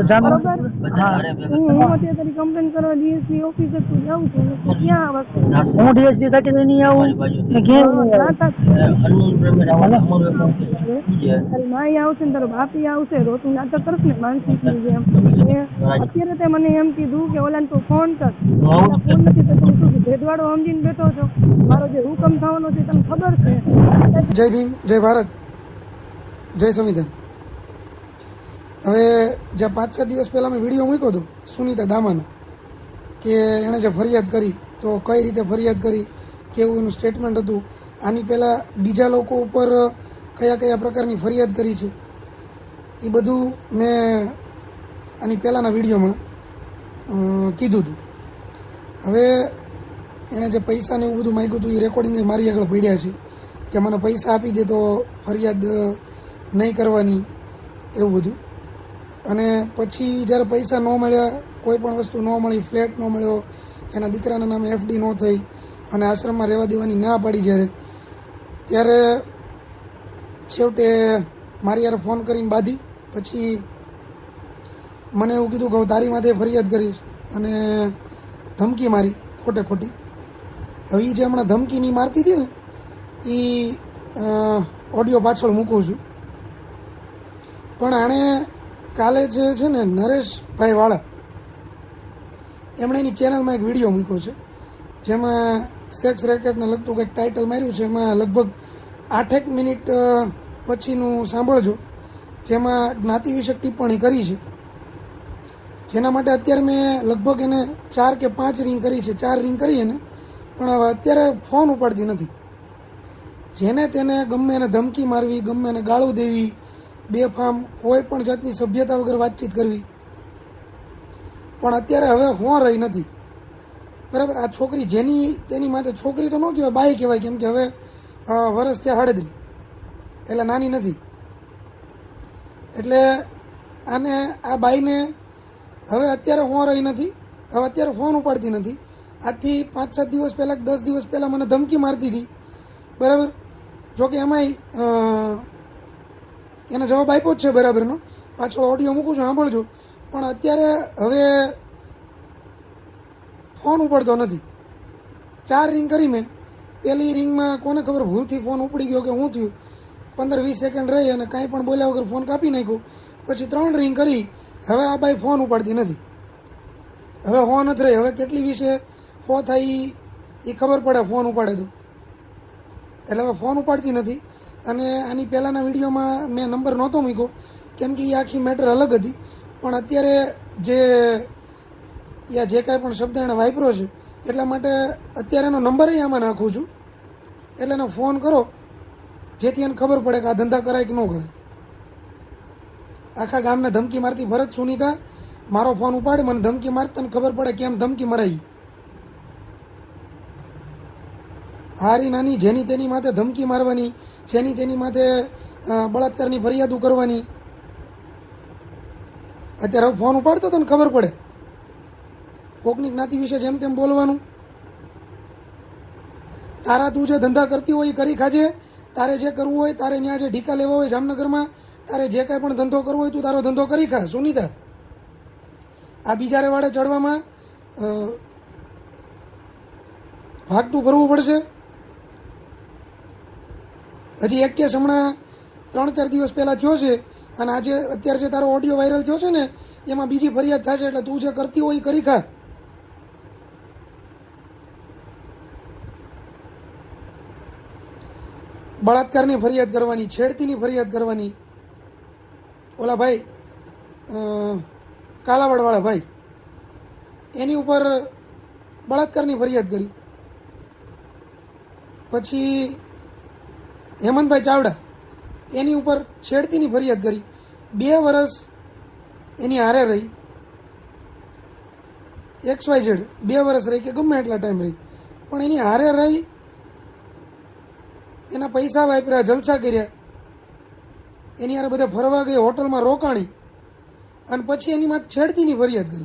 તો કમ્પ્લેન કરવા ડીએસપી ઓફિસે જાઉં છું. ક્યાં વસ્તુ હું ડીએસપી નહીં આવું. ને માઈ આવશે ને તારો બાપી આવશે. રો નાટક કરશ ને માનસિક જેમ. અત્યારે તે મને એમ કીધું કે ઓલા તું ફોન કર. ફોન નથી તો તું શું ભેદવાડો સમજીને બેઠો છો. મારો જે હુકમ થવાનો છે તમને ખબર છે? જય ભીમ જય ભારત. જય સંવિધાન. હવે જે પાંચ છ દિવસ પહેલાં મેં વીડિયો મૂક્યો હતો સુનિતા દામાનો, કે એણે જે ફરિયાદ કરી, તો કઈ રીતે ફરિયાદ કરી, કેવું એનું સ્ટેટમેન્ટ હતું, આની પહેલાં બીજા લોકો ઉપર કયા કયા પ્રકારની ફરિયાદ કરી છે, એ બધું મેં આની પહેલાંના વિડીયોમાં કીધું હતું. હવે એણે જે પૈસાને એવું બધું માગ્યું હતું, એ રેકોર્ડિંગ મારી આગળ પડ્યા છે, કે મને પૈસા આપી દે તો ફરિયાદ નહીં કરવાની, એવું બધું. અને પછી જ્યારે પૈસા ન મળ્યા, કોઈ પણ વસ્તુ ન મળી, ફ્લેટ ન મળ્યો, એના દીકરાના નામે એફડી ન થઈ અને આશ્રમમાં રહેવા દેવાની ના પાડી જ્યારે, ત્યારે છેવટે મારી યાર ફોન કરીને બાંધી, પછી મને એવું કીધું કે હું તારી માથે ફરિયાદ કરીશ અને ધમકી મારી ખોટે ખોટી. હવે એ જે હમણાં ધમકીની મારતી હતી ને એ ઓડિયો પાછળ મૂકું છું. પણ આણે કાલે જે છે ને નરેશભાઈ વાળા, એમણે એની ચેનલમાં એક વીડિયો મૂક્યો છે, જેમાં સેક્સ રેકેટને લગતું કંઈક ટાઇટલ માર્યું છે, એમાં લગભગ આઠેક મિનિટ પછીનું સાંભળજો, જેમાં જ્ઞાતિ વિશે ટિપ્પણી કરી છે. જેના માટે અત્યારે મેં લગભગ એને ચાર કે પાંચ રિંગ કરી છે, ચાર રિંગ કરી એને, પણ હવે અત્યારે ફોન ઉપાડતી નથી. જેને તેને ગમે એને ધમકી મારવી, ગમે એને ગાળું દેવી બેફામ કોઈ પણ જાતની સભ્યતા વગર વાતચીત કરવી. પણ અત્યારે હવે હોં રહી નથી. બરાબર? આ છોકરી જેની, તેની માટે છોકરી તો ન કહેવાય, બાઈ કહેવાય, કેમ કે હવે વરસ થયા હળદરી એટલે નાની નથી. એટલે આને, આ બાઈને હવે અત્યારે હોં રહી નથી. હવે અત્યારે ફોન ઉપાડતી નથી. આજથી પાંચ સાત દિવસ પહેલાં દસ દિવસ પહેલાં મને ધમકી મારતી હતી. બરાબર? જોકે એમાંય એને જવાબ આપ્યો જ છે બરાબરનો. પાછો ઓડિયો મૂકું છું, સાંભળજો. પણ અત્યારે હવે ફોન ઉપાડતો નથી. ચાર રિંગ કરી મેં. પહેલી રિંગમાં કોને ખબર, ભૂલથી ફોન ઉપડી ગયો કે શું થયું. પંદર વીસ સેકન્ડ રહી અને કાંઈ પણ બોલ્યા વગર ફોન કાપી નાખ્યો. પછી ત્રણ રિંગ કરી. હવે આ બાઈ ફોન ઉપાડતી નથી. હવે હો નથી રહી. હવે કેટલી વિશે હો થાય એ ખબર પડે ફોન ઉપાડે તો. એટલે હવે ફોન ઉપાડતી નથી. અને આની પહેલાંના વિડીયોમાં મેં નંબર નહોતો મૂક્યો. કેમ કે એ આખી મેટર અલગ હતી. પણ અત્યારે જે યા જે કાંઈ પણ શબ્દ એણે વાપર્યો છે, એટલા માટે અત્યારે એનો નંબર આમાં નાખું છું. એટલે એને ફોન કરો. જેથી એને ખબર પડે કે આ ધંધા કરાય કે ન કરાય. આખા ગામને ધમકી મારતી ભરત સુનિતા, મારો ફોન ઉપાડે, મને ધમકી મારતી, તને ખબર પડે કેમ ધમકી મરાઈ. હારી નાની, જેની તેની માથે ધમકી મારવાની, જેની તેની માથે બળાત્કારની ફરિયાદો કરવાની અત્યારે ફોન ઉપાડતો તને ખબર પડે. કોકની જ્ઞાતિ વિશે જેમ તેમ બોલવાનું. તારા તું જે ધંધા કરતી હોય એ કરી ખાજે. તારે જે કરવું હોય તારે ત્યાં જે ઢીકા લેવા હોય જામનગરમાં, તારે જે કાંઈ પણ ધંધો કરવો હોય તું તારો ધંધો કરી ખા, સુનીતા. આ બીજા રેવાડે ચડવામાં ભાગતું ભરવું પડશે. હજી એક કેસ હમણાં ત્રણ, ચાર દિવસ પહેલાં થયો છે અને આજે અત્યારે જે તારો ઓડિયો વાયરલ થયો છે ને, એમાં બીજી ફરિયાદ થશે એટલે તું જે કરતી હોય એ કરી ખા. બળાત્કારની ફરિયાદ કરવાની, છેડતીની ફરિયાદ કરવાની. ઓલા ભાઈ કાલાવડવાળા કાલાવાડવાળા ભાઈ, એની ઉપર બળાત્કારની ફરિયાદ કરી. પછી હેમંતભાઈ ચાવડા એની ઉપર છેડતીની ફરિયાદ કરી. બે વર્ષ એની હારે રહી. એક્સ વાય ઝેડ બે વર્ષ રહી કે ગમે એટલા ટાઈમ રહી. પણ એની હારે રહી, એના પૈસા વાપર્યા, જલસા કર્યા. એની હારે બધા ફરવા ગઈ, હોટલમાં રોકાણી. અને પછી એની માથે છેડતીની ફરિયાદ કરી.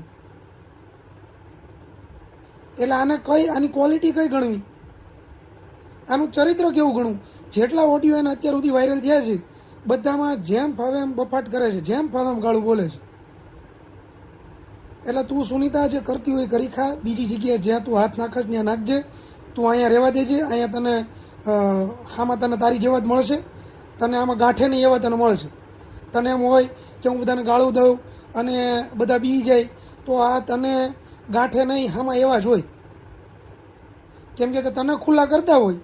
એટલે આને કઈ, આની ક્વોલિટી કઈ ગણવી? આનું ચરિત્ર કેવું ગણવું? જેટલા ઓડિયો એને અત્યાર સુધી વાયરલ થયા છે, બધામાં જેમ ફાવે એમ બફાટ કરે છે, જેમ ફાવે એમ ગાળું બોલે છે. એટલે તું સુનિતા જે કરતી હોય કરી ખા, બીજી જગ્યાએ જ્યાં તું હાથ નાખશ ત્યાં નાખજે, તું અહીંયા રહેવા દેજે, અહીંયા તને આમાં તને તારી જેવા જ મળશે, તને આમાં ગાંઠે નહીં એવા તને મળશે. તને એમ હોય કે હું બધાને ગાળું દઉં અને બધા બી જાય, તો આ તને ગાંઠે નહીં આમાં એવા જ હોય. કેમ કે તને ખુલ્લા કરતા હોય.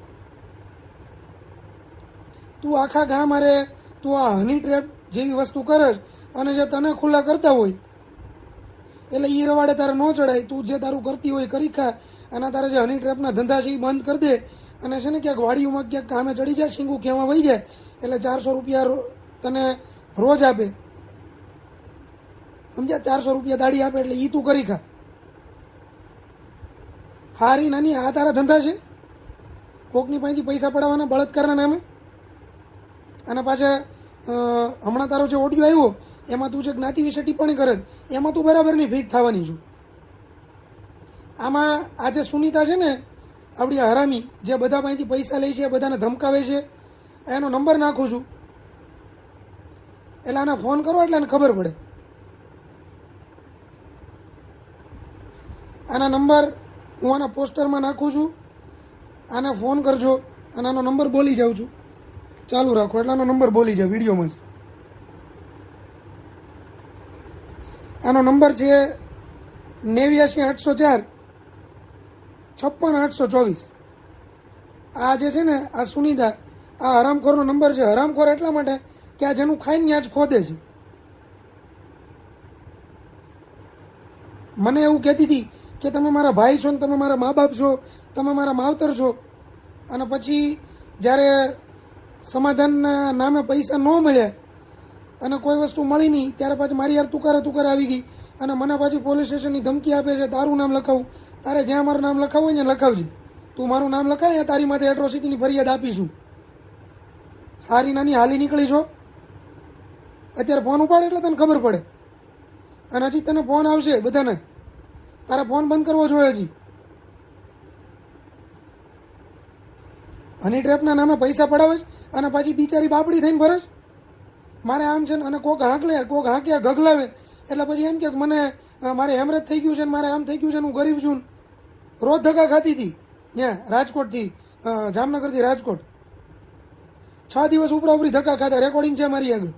તું આખા ગામ અરે તું આ હની ટ્રેપ જેવી વસ્તુ કરે અને જે તને ખુલ્લા કરતા હોય. એટલે એ રવાડે તારે ન ચડાય તું જે તારું કરતી હોય કરી ખા. અને તારે જે હની ટ્રેપના ધંધા છે એ બંધ કરી દે. અને છે ને ક્યાંક વાડીઓમાં ક્યાંક કામે ચડી જાય, શીંગું ખેવા વહી જાય. એટલે ચારસો રૂપિયા તને રોજ આપે. સમજ્યા? ચારસો રૂપિયા દાડી આપે એટલે એ તું કરી ખા. હારી નાની, આ તારા ધંધા છે? કોકની પાસેથી પૈસા પડાવવાના બળાત્કારના નામે? અને પાછા હમણાં તારો જે ઓડિયો આવ્યો, એમાં તું જે જ્ઞાતિ વિશે ટિપ્પણી કરે, એમાં તું બરાબરની ફિટ થવાની છું. આમાં આ જે સુનીતા છે ને આપણી હરામી, જે બધા પાસેથી પૈસા લે છે, બધાને ધમકાવે છે, એનો નંબર નાખું છું. એટલે આને ફોન કરો એટલે એને ખબર પડે. આના નંબર હું આના પોસ્ટરમાં નાખું છું. આને ફોન કરજો અને આનો નંબર બોલી જાઉં છું. ચાલુ રાખો, એટલાનો નંબર બોલી જાય વિડીયોમાં જ. આનો નંબર છે નેવ્યાસી આઠસો ચાર, છપ્પન આઠસો ચોવીસ. આ જે છે ને, આ સુનિતા, આ હરામખોરનો નંબર છે. હરામખોર એટલા માટે કે આ જેનું ખાઈને ત્યાં જ ખોદે છે. મને એવું કહેતી હતી કે તમે મારા ભાઈ છો ને તમે મારા મા બાપ છો, તમે મારા માવતર છો. અને પછી જ્યારે સમાધાનના નામે પૈસા ન મળ્યા અને કોઈ વસ્તુ મળી નહીં, ત્યારે પાછી મારી યાર તુકારે તુકારે આવી ગઈ અને મને પાછી પોલીસ સ્ટેશનની ધમકી આપે છે, તારું નામ લખાવું. તારે જ્યાં મારું નામ લખાવું હોય ને લખાવજે. તું મારું નામ લખાય તારી માથે એટ્રોસિટીની ફરિયાદ આપીશું હારી નાની હાલી નીકળી છો. અત્યારે ફોન ઉપાડે એટલે તને ખબર પડે. અને હજી તને ફોન આવશે બધાને. તારે ફોન બંધ કરવો જોઈએ હજી. હની ટ્રેપના નામે પૈસા પડાવે છે? અને પાછી બિચારી બાપડી થઈને ભરે મારે આમ છે ને, અને કોક હાંકલે, કોક હાંક્યા ગગલાવે. એટલે પછી એમ કે મને મારે હેમરેજ થઈ ગયું છે ને મારે આમ થઈ ગયું છે હું ગરીબ છું. રોજ ધક્કા ખાતી હતી. ત્યાં રાજકોટથી જામનગરથી રાજકોટ. છ દિવસ ઉપરા ઉપરી ધક્કા ખાતા રેકોર્ડિંગ છે મારી આગળ.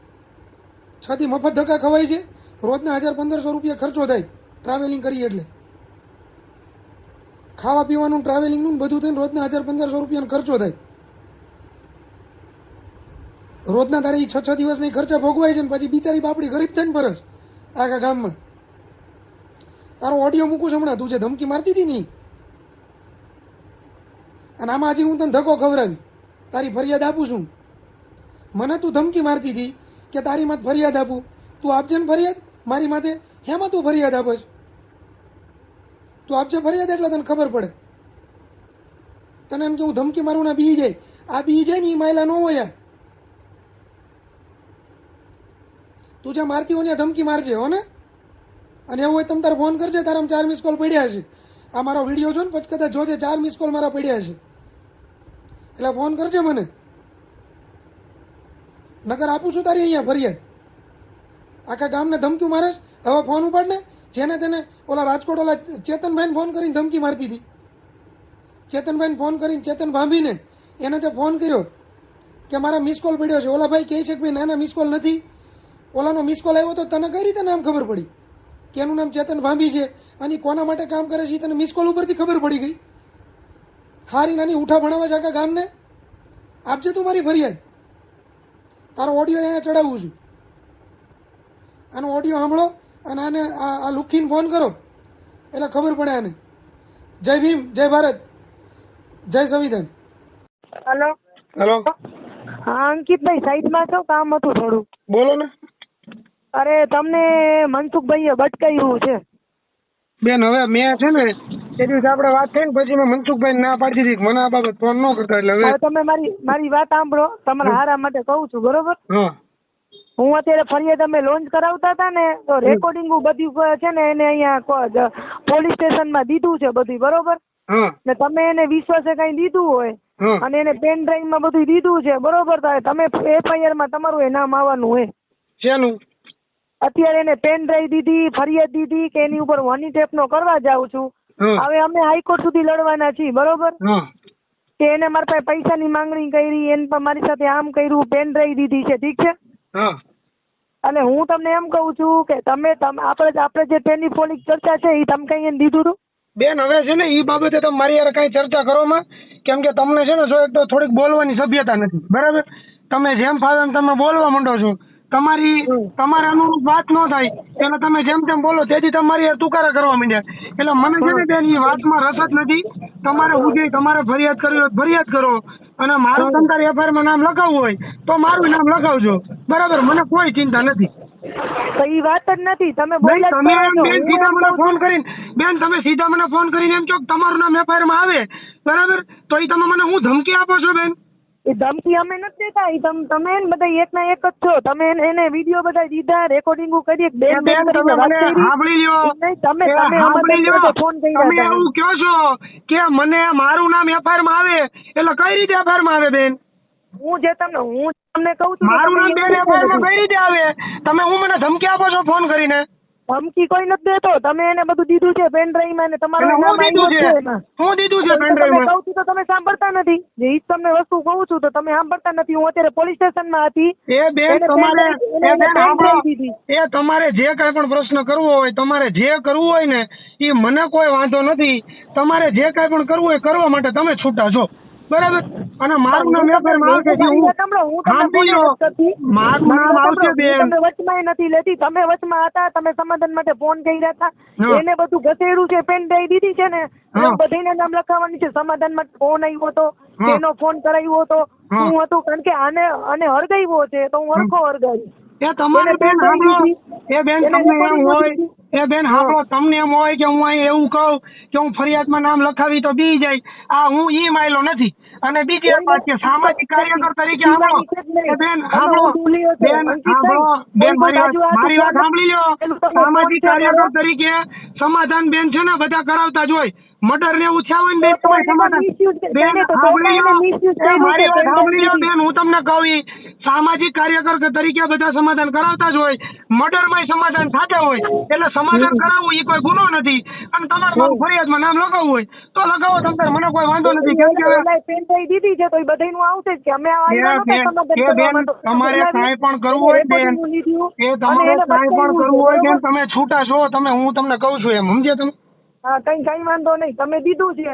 છ થી મફત ધક્કા ખવાય છે. રોજના હજાર પંદરસો રૂપિયા ખર્ચો થાય. ટ્રાવેલિંગ કરીએ એટલે. ખાવા પીવાનું ટ્રાવેલિંગનું બધું થઈને રોજના હજાર પંદરસો રૂપિયાનો ખર્ચો થાય. રોજના તારે એ છ છ દિવસની ખર્ચા ભોગવાય છે ને પછી બિચારી બાપડી ગરીબ થઈને ફરસ આખા ગામમાં. તારો ઓડિયો મૂકું છું હમણાં, તું જે ધમકી મારતી હતી નહીં અને આમાં હજી હું તને ધક્કો ખવડાવી. તારી ફરિયાદ આપું છું. મને તું ધમકી મારતી હતી કે તારી માથે ફરિયાદ આપું. તું આપજે ને ફરિયાદ? મારી માથે? હેમાં તું ફરિયાદ આપસ તું આપજે ફરિયાદ એટલે તને ખબર પડે. તને એમ કે હું ધમકી મારું ના બી જાય. આ બી જાય ને એ માયલા ન હોય આ. તું જ્યાં મારતી હોય ત્યાં ધમકી મારજે, હો ને? અને એવું હોય તમે તારે ફોન કરજે, તારા ચાર મિસ કોલ પડ્યા છે. આ મારો વીડિયો જો ને પછી કદાચ જોજે ચાર મિસ કોલ મારા પડ્યા છે. એટલે ફોન કરજે મને. નગર આપું છું તારી અહીંયા ફરિયાદ. આખા ગામને ધમકી મારે. હવે ફોન ઉપાડ ને. જેને તેને ઓલા રાજકોટ ઓલા ચેતનભાઈને ફોન કરીને ધમકી મારતી હતી. ચેતનભાઈને ફોન કરીને ચેતન ભાંભીને એને તે ફોન કર્યો કે મારા મિસ કોલ પડ્યો છે. ઓલા ભાઈ કહે છે કે ભાઈ નાના મિસ કોલ નથી. ઓલાનો મિસ કોલ આવ્યો તો તને કઈ રીતે નામ ખબર પડી? કે એનું નામ ચેતન ભાંભી છે અને કોના માટે કામ કરે છે તને મિસ કોલ ઉપરથી ખબર પડી ગઈ? હારી નાની ઉઠા ભણાવે છે આખા ગામને? આપજે તું મારી ફરિયાદ. તારો ઓડિયો અહીંયા ચડાવું છું. આનો ઓડિયો સાંભળો અને આને આ આ લુખીને ફોન કરો. એટલે ખબર પડે આને. જય ભીમ જય ભારત. જય સંવિધાન. હેલો. હેલો. હા અંકિતભાઈ સાઈડમાં છો? કામ હતું થોડું. બોલો ને. અરે તમને મનસુખભાઈએ બટકાયું છે. બેન હવે મેં છે ને એ દિવસે આપણે વાત થઈ ને પછી મેં મનસુખભાઈ ના પાડી દીધી. મને આ બાબત ફોન ન કરતા એટલે હવે તમે મારી મારી વાત સાંભળો. તમારા હારા માટે કહું છું બરોબર? હું. અત્યારે ફરિયાદ અમે લોન્ચ કરાવતા હતા ને તો રેકોર્ડિંગ બધું છે ને એને અહીંયા પોલીસ સ્ટેશનમાં દીધું છે બધું બરોબર? ને તમે એને વિશ્વાસે કઈ દીધું હોય અને એને પેન ડ્રાઈવમાં બધું દીધું છે બરોબર? તો તમે એફઆઈઆરમાં તમારું એ નામ આવવાનું હોય. શેનું? અત્યારે એને પેન ડ્રાઈવ દીધી ફરિયાદ દીધી કે એની ઉપર વની ટેપ નો કરવા જાઉં છું. હવે અમે હાઈકોર્ટ સુધી લડવાના છીએ બરોબર? કે એને મારી પાસે પૈસાની માંગણી કરી એને પણ મારી સાથે આમ કર્યું પેન ડ્રાઈવ દીધી છે ઠીક છે? અને હું તમને એમ કહું છું કે તમે તમે આપણે આપણે જે ટેલિફોનિક ચર્ચા છે એ તમે કઈ એને દીધું હતું? બેન હવે છે ને એ બાબતે તમે મારી યાર કઈ ચર્ચા કરવામાં કેમ કે તમને છે ને જો એક તો થોડીક બોલવાની સભ્યતા નથી બરાબર? તમે જેમ ફાવે તમે બોલવા માંડો છો. તમારી તમારે અનુરૂપ વાત ન થાય. એટલે તમે જેમ તેમ બોલો તેથી તમારી યાર તુકારા કરવા માંડ્યા. એટલે મને છે ને બેન એ વાતમાં રસ જ નથી. તમારે હું ઉજે તમારે ફરિયાદ કરવી હોય ફરિયાદ કરો. અને મારું તમારે એફઆઈઆરમાં નામ લખાવવું હોય તો મારું નામ લખાવજો. બરાબર? મને કોઈ ચિંતા નથી. તો એ વાત જ નથી. તમે બોલ્યા તમે છો. બેન સીધા મને ફોન કરીને બેન તમે સીધા મને ફોન કરીને એમ કે તમારું નામ એફઆઈઆરમાં આવે. બરાબર? તો એ તમે મને હું ધમકી આપો છો બેન? એ ધમકી અમે નથી દેતા એ તમ તમે ને બધા એક ના એક જ છો. તમે એને- વીડિયો બધા દીધા રેકોર્ડિંગ કરી બેન બેન તમે મને સાંભળી લ્યો. તમે તમે સાંભળી લ્યો. ફોન કરી તમે. એવું કહો છો કે મને મારું નામ એફઆઈઆરમાં આવે એટલે કઈ રીતે એફઆઈઆરમાં આવે બેન? હું જે તમને હું તમને કહું છું મારું નામ બેન એફઆઈઆરમાં કઈ રીતે આવે? તમે હું મને ધમકી આપો છો ફોન કરીને? ધમકી કોઈ નથી દેતો. તમે એને બધું દીધું છે પેન ડ્રાઈવમાં તમારું નામ આવ્યું છે? હું દીધું છે પેન ડ્રાઈવમાં કહું છું તો તમે સાંભળતા નથી. જે ઈ તમને વસ્તુ કહું છું તો તમે સાંભળતા નથી. હું અત્યારે પોલીસ સ્ટેશનમાં હતી. એ બેન તમારે એ બેન એ તમારે જે કાંઈ પણ પ્રશ્ન કરવો હોય તમારે જે કરવું હોય ને એ મને કોઈ વાંધો નથી. તમારે જે કાંઈ પણ કરવું હોય કરવા માટે તમે છૂટા છો. બરાબર. અને મારું નામ વેપારમાં આવશે હું. મારું નામ આવશે બેન. તમે વચમાં નથી લેતી. તમે વચમાં હતા તમે સમાધાન માટે ફોન કર્યા હતા. એને બધું ઘસેડું છે પેન દઈ દીધી છે ને. બધીને નામ લખાવવાની છે. સમાધાન માટે ફોન આવ્યો હતો એનો તેનો ફોન કરાવ્યો હતો. હું. શું હતું કારણ કે આને અને હળગાવ્યો છે તો હું હરખો હળગાવી એ તમારે બેન સાંભળો એ બેન તમને એમ હોય એ બેન સાંભળો તમને એમ હોય કે હું અહીં એવું કહું કે હું ફરિયાદમાં નામ લખાવી તો બી જાય. આ હું ઈ માયલો નથી. અને બીજી એક વાત કે સામાજિક કાર્યકર તરીકે સાંભળો બેન સાંભળો બેન સાંભળો બેન મારી વાત મારી વાત સાંભળી લ્યો. સામાજિક કાર્યકર તરીકે સમાધાન બેન છે ને બધા કરાવતા જ હોય. મર્ડર ને એવું થયા હોય ને બેન તમારે સમાધાન. બેન સાંભળી લ્યો. મારી વાત સાંભળી લ્યો. બેન. હું તમને કહું સામાજિક કાર્યકર તરીકે બધા સમાધાન કરાવતા જ હોય મર્ડરમાં સમાધાન થતા હોય એટલે સમાધાન કરાવવું એ કોઈ ગુનો નથી. અને તમારે મારું ફરિયાદમાં નામ લગાવવું હોય તો લગાવો તમને મને કોઈ વાંધો નથી. કેમ કે પેન થઈ દીધી છે તો એ બધાયનું આવશે કે અમે. તમારે કાંઈ પણ કરવું હોય બેન, એ તમારે કાંઈ પણ કરવું હોય બેન તમે છૂટા છો તમે હું તમને કહું છું એમ. સમજ્યા તમે? હા કઈ કઈ વાંધો નહીં. તમે દીધું છે.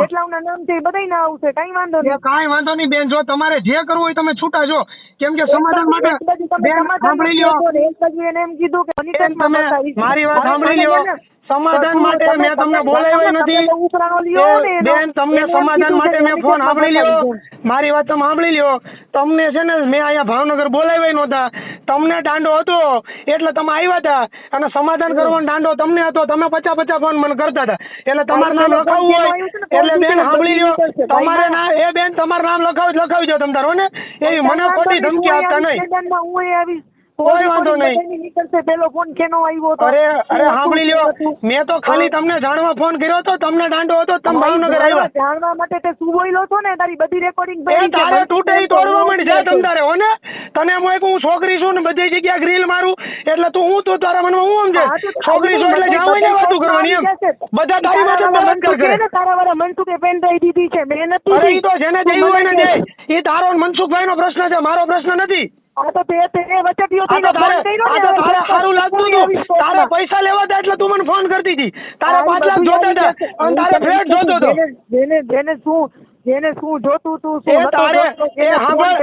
જેટલાઓના નામ છે એ બધાય ના આવશે કઈ વાંધો નહીં. કાંઈ વાંધો નહીં બેન જો તમારે જે કરવું હોય તમે છૂટા છો કેમ કે સમાધાન માટે બેન સાંભળી લ્યો. એક બાજુ એને એમ કીધું કે તમે મારી વાત સાંભળી લ્યો. સમાધાન માટે તમે- મેં તમને બોલાવ્યો નથી. બેન તમને સમાધાન માટે મેં ફોન સાંભળી લ્યો. મારી વાત તમે સાંભળી લ્યો. તમને છે ને મેં અહીંયા ભાવનગર બોલાવ્યા નહોતા. તમને દાંડો હતો એટલે તમે આવ્યા હતા અને સમાધાન કરવાનો દાંડો તમને હતો. તમે પચા પચા ફોન મને કરતા હતા એટલે તમારું નામ લખાવવું હોય. એટલે બેન સાંભળી લ્યો. તમારે ના. એ બેન તમારું નામ લખાવી લખાવી દો તમે તારો ને એવી મને ખોટી ધમકી આપતા નહીં. હું એ આવીશ. કોઈ વાંધો નહીં. નીકળશે પેલો ફોન કેનો આવ્યો હતો અરે અરે સાંભળી લ્યો. મેં તો ખાલી તમને જાણવા ફોન કર્યો હતો તમને દાંડો હતો તમે ભાવનગર આવ્યા. જાણવા માટે તે શું બોલ્યો છો ને? તારી બધી રેકોર્ડિંગ એ તારે તૂટે ઈ તોડવા માંડી જા તમ તારે હો તને હું છોકરી છું ને બધી જગ્યા ગ્રીલ મારું એટલે તું હું તું તારા મનમાં હું સમજે? છોકરી છું એટલે જાવ ને વાતું કરવાની એમ. બધા તારી વાત બંધ કરે તારા વાળા મનસુખે પેન દઈ દીધી છે. મેં નથી અરે ઈ તો જેને દેવું હોય ને મને દે. ઈ તારો મનસુખભાઈ નો પ્રશ્ન છે મારો પ્રશ્ન નથી. આ તો તે આ તો થઈને ફોન તારે કર્યો ને, તારે સારું લાગતું હતું તારે પૈસા લેવા હતા એટલે તું મને ફોન કરતી હતી. તારા પાંચ લાખ જોતા હતા. અને તારે ફ્લેટ જોતો હતો. જેને જેને શું જેને શું જોતું તું શું હતો, એ હાંભળ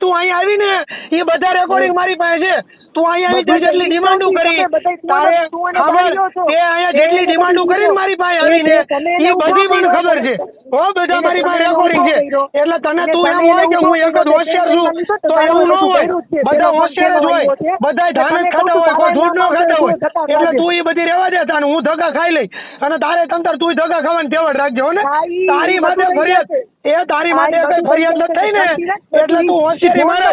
તું અહીં આવી ને એ બધા રેકોર્ડિંગ મારી પાસે છે. તું અહીં આવી તે જેટલી ડિમાન્ડો કરી તારે અને- તું અહીંયા જેટલી ડિમાન્ડો કરી મારી પાસે આવીને એ બધી મને ખબર છે. હો બધા મારી પાસે રેકોર્ડિંગ છે. એટલે તને તું એમ હોય કે હું એક જ. હોશિયાર છું તો એવું ન હોય. બધા હોશિયાર જ હોય. બધા ધાન ખાતા હોય કોઈ જૂઠ ન ખાતા હોય. એટલે તું એ બધી રહેવા દે તાને હું ધક્કા ખાઈ લઈ અને તારે તંતર તું ધક્કા ખાવાની તેવડ રાખજો ને. તારી માટે ફરિયાદ એ તારી માટે કઈ ફરિયાદ નથી થઈ ને એટલે તું હોશિયારી મારે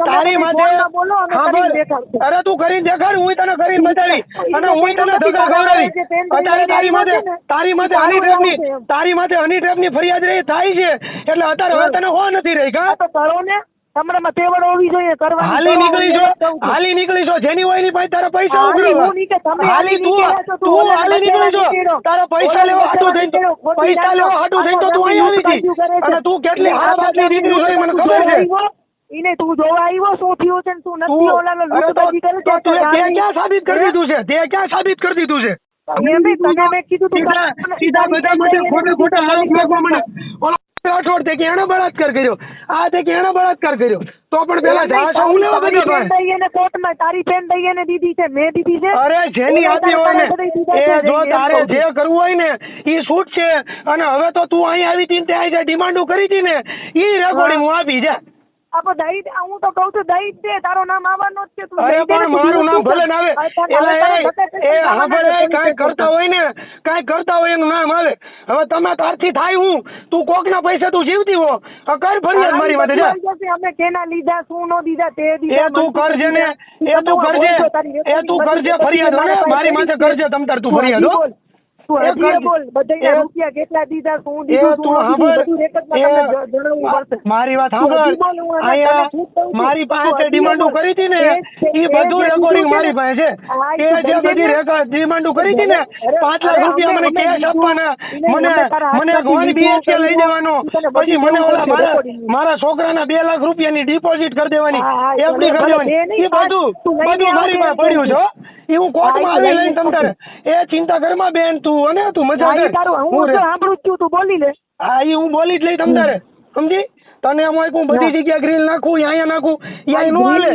તારી. દેખાડજો. અરે તું કરીને દેખાડ હું તને કરીને બતાવી. અને હું તને ધગા ખવડાવી. અત્યારે તારી માટે તારી માટે હની ટ્રેપની તારી માટે હની ટ્રેપની ફરિયાદ રહી થાય છે. એટલે અત્યારે હવે તને હો નથી રહી કા? ને તમારામાં તેવડ હોવી જોઈએ કરવા હાલી નીકળી છો. હાલી નીકળી છો જેની હોયની પાસે તારા પૈસા હાલી હું નીકળે, તમે હાલી હાલી તું તું હાલી નીકળી છો તારા પૈસા લેવા હાટુ થઈ તો- પૈસા લેવા હાટુ થઈ તો તું અહીં આવી હતી અને તું કેટલી આ બાટલી દીકરી છો મને ખબર છે? ઈને તું જોવા આવ્યો? શું થયું છે ને શું નથી તું ઓલાનો લૂંટબાજી કરે છે? તો ક્યાં સાબિત કરી દીધું છે? તે ક્યાં સાબિત કરી દીધું છે? તને મેં કીધું તું સીધા બધા માટે ખોટા ખોટા આરોપ લાગવા મને ઓલા અઠવાડ તે કે એણે બળાત્કાર કર્યો. આ તે કે એણે બળાત્કાર કર્યો. તો પણ પેલા ઝાસા હું લેવા બધા બેન પાસે એને કોર્ટમાં તારી પેન દઈ એને દીધી છે મેં દીધી છે. અરે જેની આપી હોય ને એ જો તારે જે કરવું હોય ને એ છૂટ છે. અને હવે તો તું અહીં આવી તે ત્યાં જે ડિમાન્ડો કરી હતી ને એ રેકોર્ડિંગ હું આપી જા. આપો દઈ હું તો કહું છું દઈ જ દે નામ આવવાનો જ છે તું અરે દઈ દે ને, પણ મારું નામ ભલે ના આવે. હવે એ તારે ધક્કા એ ખાઈને હા ભલે આવવાના કાંઈ છે, કરતા હોય ને કાંઈ કરતા હોય એનું નામ આવે. હવે તમે તારથી થાય હું. તું કોકના પૈસા તું જીવતી હો. કર ફરિયાદ મારી જા. અમે કેના લીધા શું નો દીધા તે દીધા એ તું કરજે ને એ તું કરજે. એ તું કરજે ફરિયાદ મારી માથે કરજે તમ તાર તું ફરિયાદ હો. મારી વાત સાંભળ. મારી પાસે ડિમાન્ડો કરી હતી ને એ બધું રેકોર્ડિંગ મારી પાસે છે. એ જે બધી ડિમાન્ડો કરી હતી ને પાંચ લાખ રૂપિયા મને કેશ આપવાના. મને મને વન બીએચકે લઈ. દેવાનો પછી મને ઓલા મારા. મારા છોકરાના બે લાખ રૂપિયાની ડિપોઝિટ કરી દેવાની. એફડી કરી દેવાની. એ બધું બધું મારી પાસે પડ્યું છે. એ હું કોર્ટમાં આવી લઈને તમ તારે. એ ચિંતા કરમાં બેન તું અને તું મજા કર. તારું હું સાંભળું છું તું બોલી લે. હા એ હું બોલી જ લઈ તમ તારે. સમજી? તને હું બધી જગ્યા ગ્રીલ નાખું અહીંયા નાખું અહીંયા નો હાલે.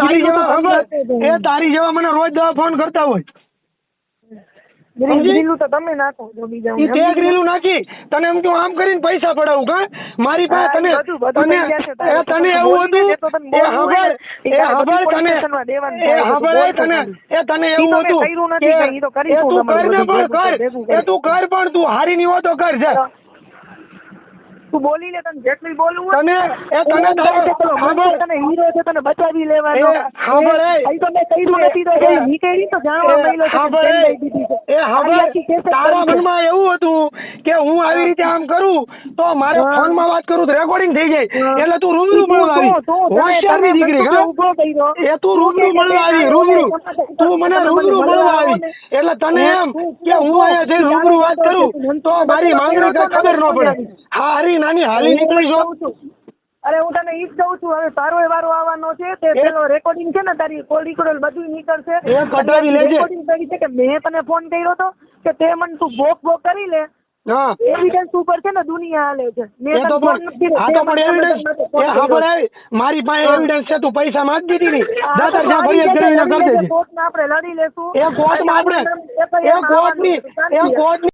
તારી જેવા એ તારી જેવા મને રોજ દવા ફોન કરતા હોય. ગ્રીલ સમજી? ગ્રીલું તો તમે નાખો છો બીજા ઈ તે ગ્રીલું નાખી તને એમ કે આમ કરીને પૈસા પડાવું કા? મારી પાસે તને તને તને એવું હતું તને એ એ એ એ એવું હતું કે એ તું કર ને પણ કર એ તું કર પણ તું હારી ની હો તો કર જા. તું બોલી લે તને જેટલું બોલવું તને એ તને સાંભળ. તને હીરો છે તને બચાવી લેવાનો. સાંભળ, એ. તો મેં કર્યું એ, નથી તો એ, નીકળી તો જાણવા મળ્યો છે એ. સાંભળ, તારા મનમાં એવું હતું કે હું આવી રીતે આમ કરું તો મારે હા. ફોનમાં વાત કરું તો રેકોર્ડિંગ થઈ જાય. એટલે તું રૂબરૂ મળવા આવી. હોશિયારની દીકરી એ તું રૂબરૂ મળવા આવી રૂબરૂ. તું મને રૂબરૂ મળવા આવી. એટલે તને એમ કે હું અહીંયા જઈને રૂબરૂ વાત કરું તો મારી માંગણી ખબર ખબર ન પડે. હા હારી નાની હાલી નીકળી જો. અરે હું તને ઈ જ કહું છું હવે તારો એ વારો આવવાનો છે તે પેલો રેકોર્ડિંગ છે ને તારી કોલ રેકોર્ડ બધું નીકળશે. રેકોર્ડિંગ કરી છે કે મેં તને ફોન કર્યો તો કે તે મને તું બોક બોક કરી લે. હા. એવિડન્સ ઉપર છે ને દુનિયા હાલે છે. મેં તો ફોન નથી મારી પાસે એવિડન્સ છે તું પૈસા માંગી દીધી ની દાદા જ્યાં ફરિયાદ કરી લેશે, દેજે. કોર્ટમાં આપણે લડી લેશું. એ કોર્ટમાં આપણે એ કોર્ટની એ કોર્ટની